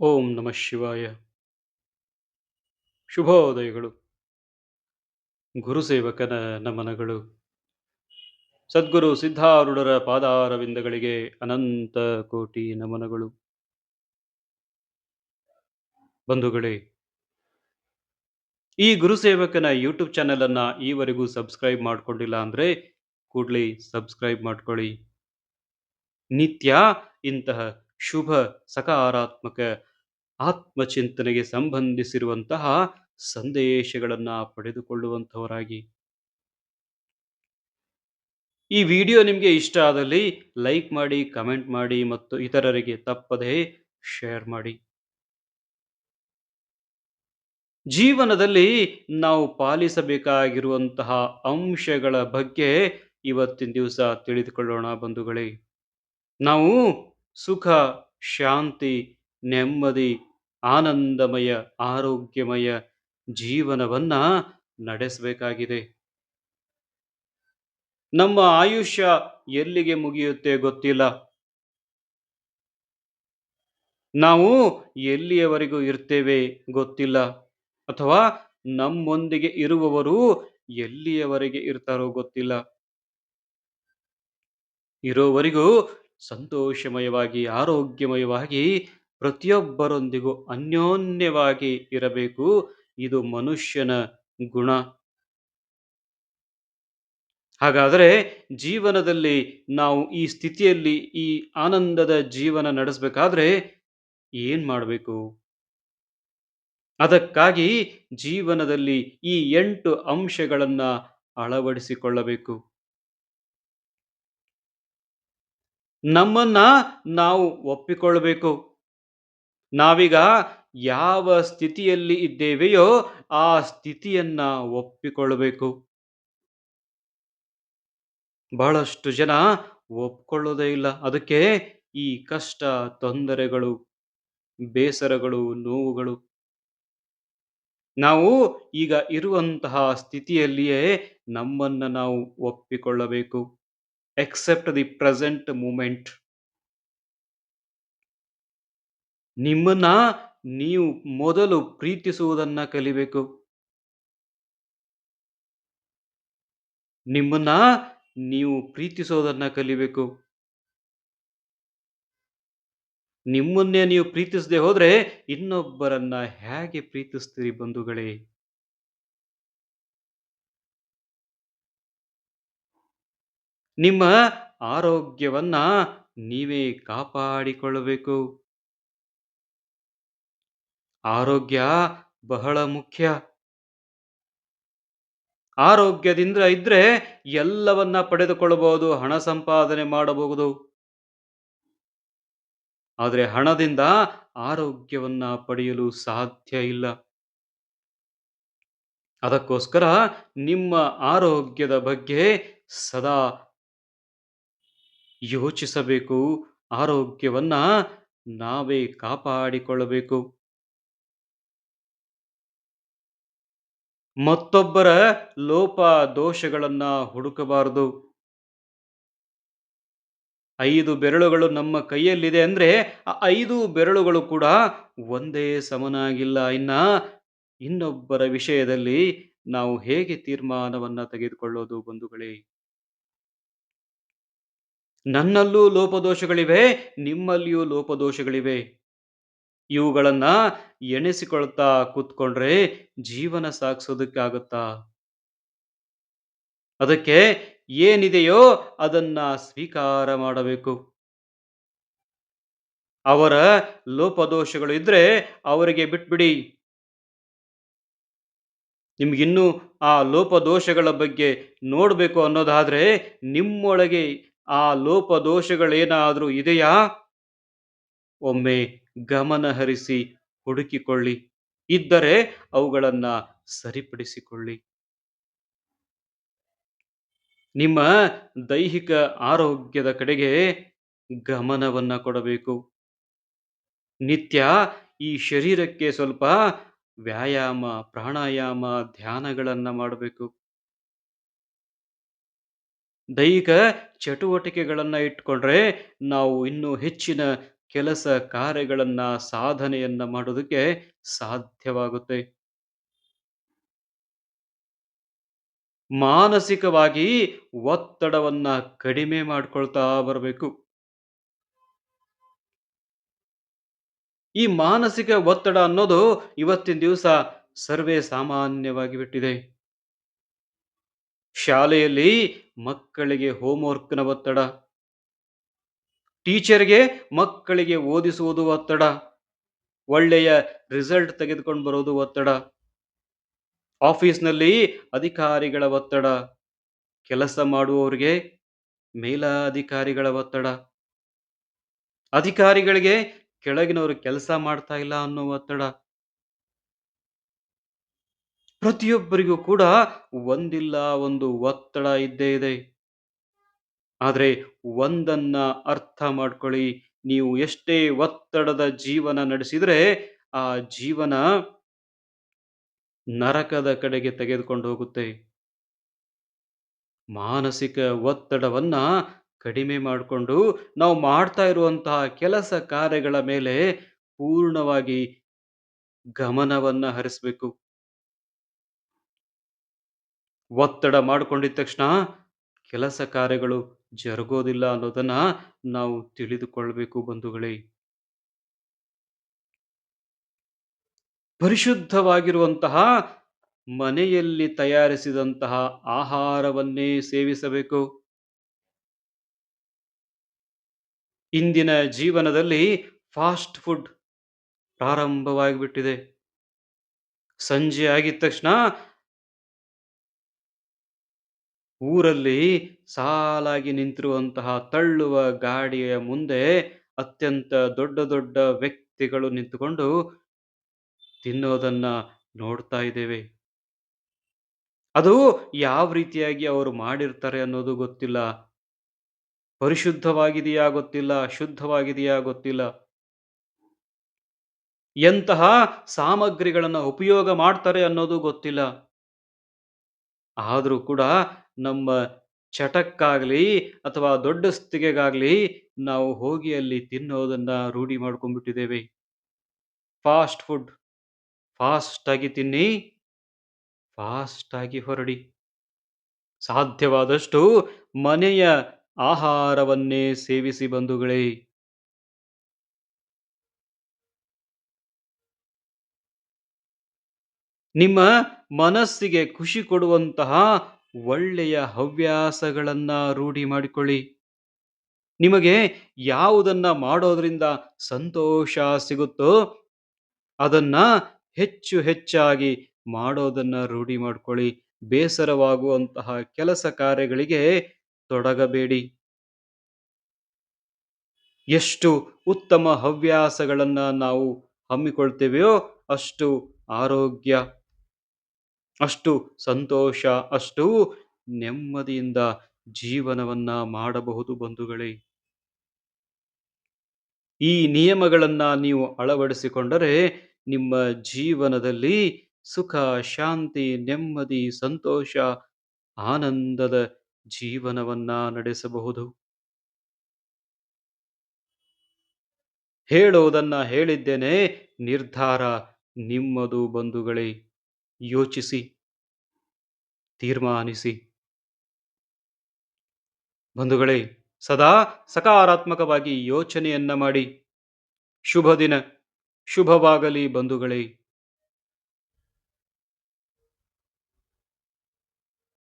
ಓಂ ನಮಃ ಶಿವಾಯ. ಶುಭೋದಯಗಳು. ಗುರುಸೇವಕನ ನಮನಗಳು. ಸದ್ಗುರು ಸಿದ್ಧಾರೂಢರ ಪಾದಾರವಿಂದಗಳಿಗೆ ಅನಂತ ಕೋಟಿ ನಮನಗಳು. ಬಂಧುಗಳೇ, ಈ ಗುರುಸೇವಕನ ಯೂಟ್ಯೂಬ್ ಚಾನೆಲ್ ಅನ್ನ ಈವರೆಗೂ ಸಬ್ಸ್ಕ್ರೈಬ್ ಮಾಡ್ಕೊಂಡಿಲ್ಲ ಅಂದ್ರೆ ಕೂಡಲೇ ಸಬ್ಸ್ಕ್ರೈಬ್ ಮಾಡ್ಕೊಳ್ಳಿ. ನಿತ್ಯ ಇಂತಹ ಶುಭ ಸಕಾರಾತ್ಮಕ ಆತ್ಮಚಿಂತನೆಗೆ ಸಂಬಂಧಿಸಿರುವಂತಹ ಸಂದೇಶಗಳನ್ನು ಪಡೆದುಕೊಳ್ಳುವಂಥವರಾಗಿ. ಈ ವಿಡಿಯೋ ನಿಮಗೆ ಇಷ್ಟ ಆದಲ್ಲಿ ಲೈಕ್ ಮಾಡಿ, ಕಮೆಂಟ್ ಮಾಡಿ ಮತ್ತು ಇತರರಿಗೆ ತಪ್ಪದೇ ಶೇರ್ ಮಾಡಿ. ಜೀವನದಲ್ಲಿ ನಾವು ಪಾಲಿಸಬೇಕಾಗಿರುವಂತಹ ಅಂಶಗಳ ಬಗ್ಗೆ ಇವತ್ತಿನ ದಿವಸ ತಿಳಿದುಕೊಳ್ಳೋಣ ಬಂಧುಗಳೇ. ನಾವು ಸುಖ, ಶಾಂತಿ, ನೆಮ್ಮದಿ ಆನಂದಮಯ, ಆರೋಗ್ಯಮಯ ಜೀವನವನ್ನ ನಡೆಸಬೇಕಾಗಿದೆ. ನಮ್ಮ ಆಯುಷ್ಯ ಎಲ್ಲಿಗೆ ಮುಗಿಯುತ್ತೆ ಗೊತ್ತಿಲ್ಲ. ನಾವು ಎಲ್ಲಿಯವರೆಗೂ ಇರ್ತೇವೆ ಗೊತ್ತಿಲ್ಲ. ಅಥವಾ ನಮ್ಮೊಂದಿಗೆ ಇರುವವರು ಎಲ್ಲಿಯವರೆಗೆ ಇರ್ತಾರೋ ಗೊತ್ತಿಲ್ಲ. ಇರೋವರೆಗೂ ಸಂತೋಷಮಯವಾಗಿ, ಆರೋಗ್ಯಮಯವಾಗಿ ಪ್ರತಿಯೊಬ್ಬರೊಂದಿಗೂ ಅನ್ಯೋನ್ಯವಾಗಿ ಇರಬೇಕು. ಇದು ಮನುಷ್ಯನ ಗುಣ. ಹಾಗಾದರೆ ಜೀವನದಲ್ಲಿ ನಾವು ಈ ಸ್ಥಿತಿಯಲ್ಲಿ ಈ ಆನಂದದ ಜೀವನ ನಡೆಸಬೇಕಾದ್ರೆ ಏನ್ ಮಾಡಬೇಕು? ಅದಕ್ಕಾಗಿ ಜೀವನದಲ್ಲಿ ಈ ಎಂಟು ಅಂಶಗಳನ್ನ ಅಳವಡಿಸಿಕೊಳ್ಳಬೇಕು. ನಮ್ಮನ್ನ ನಾವು ಒಪ್ಪಿಕೊಳ್ಳಬೇಕು ನಾವೀಗ ಯಾವ ಸ್ಥಿತಿಯಲ್ಲಿ ಇದ್ದೇವೆಯೋ ಆ ಸ್ಥಿತಿಯನ್ನ ಒಪ್ಪಿಕೊಳ್ಳಬೇಕು. ಬಹಳಷ್ಟು ಜನ ಒಪ್ಕೊಳ್ಳೋದೇ ಇಲ್ಲ. ಅದಕ್ಕೆ ಈ ಕಷ್ಟ ತೊಂದರೆಗಳು, ಬೇಸರಗಳು, ನೋವುಗಳು. ನಾವು ಈಗ ಇರುವಂತಹ ಸ್ಥಿತಿಯಲ್ಲಿಯೇ ನಮ್ಮನ್ನ ನಾವು ಒಪ್ಪಿಕೊಳ್ಳಬೇಕು. ಎಕ್ಸೆಪ್ಟ್ ದಿ ಪ್ರೆಸೆಂಟ್ ಮೂಮೆಂಟ್ ನಿಮ್ಮನ್ನ ನೀವು ಮೊದಲು ಪ್ರೀತಿಸುವುದನ್ನ ಕಲಿಬೇಕು. ನಿಮ್ಮನ್ನ ನೀವು ಪ್ರೀತಿಸೋದನ್ನ ಕಲಿಬೇಕು. ನಿಮ್ಮನ್ನೇ ನೀವು ಪ್ರೀತಿಸದೆ ಹೋದ್ರೆ ಇನ್ನೊಬ್ಬರನ್ನ ಹೇಗೆ ಪ್ರೀತಿಸ್ತೀರಿ ಬಂಧುಗಳೇ? ನಿಮ್ಮ ಆರೋಗ್ಯವನ್ನ ನೀವೇ ಕಾಪಾಡಿಕೊಳ್ಳಬೇಕು. ಆರೋಗ್ಯ ಬಹಳ ಮುಖ್ಯ. ಆರೋಗ್ಯದಿಂದ ಇದ್ರೆ ಎಲ್ಲವನ್ನ ಪಡೆದುಕೊಳ್ಳಬಹುದು ಹಣ ಸಂಪಾದನೆ ಮಾಡಬಹುದು. ಆದರೆ ಹಣದಿಂದ ಆರೋಗ್ಯವನ್ನ ಪಡೆಯಲು ಸಾಧ್ಯ ಇಲ್ಲ. ಅದಕ್ಕೋಸ್ಕರ ನಿಮ್ಮ ಆರೋಗ್ಯದ ಬಗ್ಗೆ ಸದಾ ಯೋಚಿಸಬೇಕು. ಆರೋಗ್ಯವನ್ನ ನಾವೇ ಕಾಪಾಡಿಕೊಳ್ಳಬೇಕು. ಮತ್ತೊಬ್ಬರ ಲೋಪ ದೋಷಗಳನ್ನ ಹುಡುಕಬಾರದು. ಐದು ಬೆರಳುಗಳು ನಮ್ಮ ಕೈಯಲ್ಲಿದೆ ಅಂದ್ರೆ ಆ ಐದು ಬೆರಳುಗಳು ಕೂಡ ಒಂದೇ ಸಮನಾಗಿಲ್ಲ. ಇನ್ನ ಇನ್ನೊಬ್ಬರ ವಿಷಯದಲ್ಲಿ ನಾವು ಹೇಗೆ ತೀರ್ಮಾನವನ್ನ ತೆಗೆದುಕೊಳ್ಳೋದು ಬಂಧುಗಳೇ? ನನ್ನಲ್ಲೂ ಲೋಪದೋಷಗಳಿವೆ, ನಿಮ್ಮಲ್ಲಿಯೂ ಲೋಪದೋಷಗಳಿವೆ. ಇವುಗಳನ್ನ ಎಣಿಸಿಕೊಳ್ತಾ ಕೂತ್ಕೊಂಡ್ರೆ ಜೀವನ ಸಾಗಿಸೋದಕ್ಕಾಗುತ್ತಾ ಅದಕ್ಕೆ ಏನಿದೆಯೋ ಅದನ್ನ ಸ್ವೀಕಾರ ಮಾಡಬೇಕು. ಅವರ ಲೋಪದೋಷಗಳು ಇದ್ರೆ ಅವರಿಗೆ ಬಿಟ್ಬಿಡಿ. ನಿಮ್ಗಿನ್ನೂ ಆ ಲೋಪದೋಷಗಳ ಬಗ್ಗೆ ನೋಡಬೇಕು ಅನ್ನೋದಾದ್ರೆ ನಿಮ್ಮೊಳಗೆ ಆ ಲೋಪದೋಷಗಳೇನಾದ್ರೂ ಇದೆಯಾ? ಒಮ್ಮೆ ಗಮನ ಹರಿಸಿ ಹುಡುಕಿಕೊಳ್ಳಿ. ಇದ್ದರೆ ಅವುಗಳನ್ನ ಸರಿಪಡಿಸಿಕೊಳ್ಳಿ. ನಿಮ್ಮ ದೈಹಿಕ ಆರೋಗ್ಯದ ಕಡೆಗೆ ಗಮನವನ್ನ ಕೊಡಬೇಕು. ನಿತ್ಯ ಈ ಶರೀರಕ್ಕೆ ಸ್ವಲ್ಪ ವ್ಯಾಯಾಮ, ಪ್ರಾಣಾಯಾಮ, ಧ್ಯಾನಗಳನ್ನ ಮಾಡಬೇಕು. ದೈಹಿಕ ಚಟುವಟಿಕೆಗಳನ್ನ ಇಟ್ಕೊಂಡ್ರೆ ನಾವು ಇನ್ನೂ ಹೆಚ್ಚಿನ ಕೆಲಸ ಕಾರ್ಯಗಳನ್ನ ಸಾಧನೆಯನ್ನ ಮಾಡೋದಕ್ಕೆ ಸಾಧ್ಯವಾಗುತ್ತೆ. ಮಾನಸಿಕವಾಗಿ ಒತ್ತಡವನ್ನ ಕಡಿಮೆ ಮಾಡ್ಕೊಳ್ತಾ ಬರಬೇಕು. ಈ ಮಾನಸಿಕ ಒತ್ತಡ ಅನ್ನೋದು ಇವತ್ತಿನ ದಿವಸ ಸರ್ವೇ ಸಾಮಾನ್ಯವಾಗಿ ಬಿಟ್ಟಿದೆ. ಶಾಲೆಯಲ್ಲಿ ಮಕ್ಕಳಿಗೆ ಹೋಮ್‌ವರ್ಕ್‌ನ ಒತ್ತಡ. ಟೀಚರ್‌ಗೆ ಮಕ್ಕಳಿಗೆ ಓದಿಸುವುದು ಒತ್ತಡ. ಒಳ್ಳೆಯ ರಿಸಲ್ಟ್ ತೆಗೆದುಕೊಂಡು ಬರೋದು ಒತ್ತಡ. ಆಫೀಸ್‌ನಲ್ಲಿ ಅಧಿಕಾರಿಗಳ ಒತ್ತಡ. ಕೆಲಸ ಮಾಡುವವರಿಗೆ ಮೇಲಾಧಿಕಾರಿಗಳ ಒತ್ತಡ. ಅಧಿಕಾರಿಗಳಿಗೆ ಕೆಳಗಿನವರು ಕೆಲಸ ಮಾಡ್ತಾ ಇಲ್ಲ ಅನ್ನೋ ಒತ್ತಡ. ಪ್ರತಿಯೊಬ್ಬರಿಗೂ ಕೂಡ ಒಂದಿಲ್ಲ ಒಂದು ಒತ್ತಡ ಇದ್ದೇ ಇದೆ. ಆದ್ರೆ ಒಂದನ್ನ ಅರ್ಥ ಮಾಡ್ಕೊಳ್ಳಿ. ನೀವು ಎಷ್ಟೇ ಒತ್ತಡದ ಜೀವನ ನಡೆಸಿದ್ರೆ, ಆ ಜೀವನ ನರಕದ ಕಡೆಗೆ ತೆಗೆದುಕೊಂಡು ಹೋಗುತ್ತೆ. ಮಾನಸಿಕ ಒತ್ತಡವನ್ನ ಕಡಿಮೆ ಮಾಡಿಕೊಂಡು, ನಾವು ಮಾಡ್ತಾ ಇರುವಂತಹ ಕೆಲಸ ಕಾರ್ಯಗಳ ಮೇಲೆ ಪೂರ್ಣವಾಗಿ ಗಮನವನ್ನ ಹರಿಸಬೇಕು. ಒತ್ತಡ ಮಾಡ್ಕೊಂಡಿದ್ ತಕ್ಷಣ ಕೆಲಸ ಕಾರ್ಯಗಳು ಜರುಗೋದಿಲ್ಲ ಅನ್ನೋದನ್ನ ನಾವು ತಿಳಿದುಕೊಳ್ಬೇಕು ಬಂಧುಗಳೇ. ಪರಿಶುದ್ಧವಾಗಿರುವಂತಹ ಮನೆಯಲ್ಲಿ ತಯಾರಿಸಿದಂತಹ ಆಹಾರವನ್ನೇ ಸೇವಿಸಬೇಕು. ಇಂದಿನ ಜೀವನದಲ್ಲಿ ಫಾಸ್ಟ್ ಫುಡ್ ಪ್ರಾರಂಭವಾಗಿಬಿಟ್ಟಿದೆ. ಸಂಜೆ ಆಗಿದ ತಕ್ಷಣ ಊರಲ್ಲಿ ಸಾಲಾಗಿ ನಿಂತಿರುವಂತಹ ತಳ್ಳುವ ಗಾಡಿಯ ಮುಂದೆ ಅತ್ಯಂತ ದೊಡ್ಡ ದೊಡ್ಡ ವ್ಯಕ್ತಿಗಳು ನಿಂತುಕೊಂಡು ತಿನ್ನೋದನ್ನ ನೋಡ್ತಾ ಇದ್ದೇವೆ. ಅದು ಯಾವ ರೀತಿಯಾಗಿ ಅವರು ಮಾಡಿರ್ತಾರೆ ಅನ್ನೋದು ಗೊತ್ತಿಲ್ಲ. ಪರಿಶುದ್ಧವಾಗಿದೆಯಾ ಗೊತ್ತಿಲ್ಲ, ಶುದ್ಧವಾಗಿದೆಯಾ ಗೊತ್ತಿಲ್ಲ. ಎಂತಹ ಸಾಮಗ್ರಿಗಳನ್ನ ಉಪಯೋಗ ಮಾಡ್ತಾರೆ ಅನ್ನೋದು ಗೊತ್ತಿಲ್ಲ. ಆದ್ರೂ ಕೂಡ ನಮ್ಮ ಚಟಕ್ಕಾಗಲಿ ಅಥವಾ ದೊಡ್ಡ ಸ್ತಿಗೆಗಾಗಲಿ ನಾವು ಹೋಗಿ ಅಲ್ಲಿ ತಿನ್ನೋದನ್ನ ರೂಢಿ ಮಾಡ್ಕೊಂಡ್ಬಿಟ್ಟಿದ್ದೇವೆ. ಫಾಸ್ಟ್ ಫುಡ್ ಫಾಸ್ಟ್ ಆಗಿ ತಿನ್ನಿ, ಫಾಸ್ಟ್ ಆಗಿ ಹೊರಡಿ. ಸಾಧ್ಯವಾದಷ್ಟು ಮನೆಯ ಆಹಾರವನ್ನೇ ಸೇವಿಸಿ ಬಂಧುಗಳೇ. ನಿಮ್ಮ ಮನಸ್ಸಿಗೆ ಖುಷಿ ಕೊಡುವಂತಹ ಒಳ್ಳೆಯ ಹವ್ಯಾಸಗಳನ್ನ ರೂಢಿ ಮಾಡಿಕೊಳ್ಳಿ. ನಿಮಗೆ ಯಾವುದನ್ನ ಮಾಡೋದ್ರಿಂದ ಸಂತೋಷ ಸಿಗುತ್ತೋ, ಅದನ್ನ ಹೆಚ್ಚು ಹೆಚ್ಚಾಗಿ ಮಾಡೋದನ್ನ ರೂಢಿ ಮಾಡ್ಕೊಳ್ಳಿ. ಬೇಸರವಾಗುವಂತಹ ಕೆಲಸ ಕಾರ್ಯಗಳಿಗೆ ತೊಡಗಬೇಡಿ. ಎಷ್ಟು ಉತ್ತಮ ಹವ್ಯಾಸಗಳನ್ನು ನಾವು ಹಮ್ಮಿಕೊಳ್ತೇವೆಯೋ, ಅಷ್ಟು ಆರೋಗ್ಯ, ಅಷ್ಟು ಸಂತೋಷ, ಅಷ್ಟು ನೆಮ್ಮದಿಯಿಂದ ಜೀವನವನ್ನ ಮಾಡಬಹುದು ಬಂಧುಗಳೇ. ಈ ನಿಯಮಗಳನ್ನ ನೀವು ಅಳವಡಿಸಿಕೊಂಡರೆ ನಿಮ್ಮ ಜೀವನದಲ್ಲಿ ಸುಖ, ಶಾಂತಿ, ನೆಮ್ಮದಿ, ಸಂತೋಷ, ಆನಂದದ ಜೀವನವನ್ನ ನಡೆಸಬಹುದು. ಹೇಳೋದನ್ನ ಹೇಳಿದ್ದೇನೆ, ನಿರ್ಧಾರ ನಿಮ್ಮದು ಬಂಧುಗಳೇ. ಯೋಚಿಸಿ, ತೀರ್ಮಾನಿಸಿ. ಬಂಧುಗಳೇ, ಸದಾ ಸಕಾರಾತ್ಮಕವಾಗಿ ಯೋಚನೆಯನ್ನ ಮಾಡಿ. ಶುಭ ದಿನ ಶುಭವಾಗಲಿ ಬಂಧುಗಳೇ.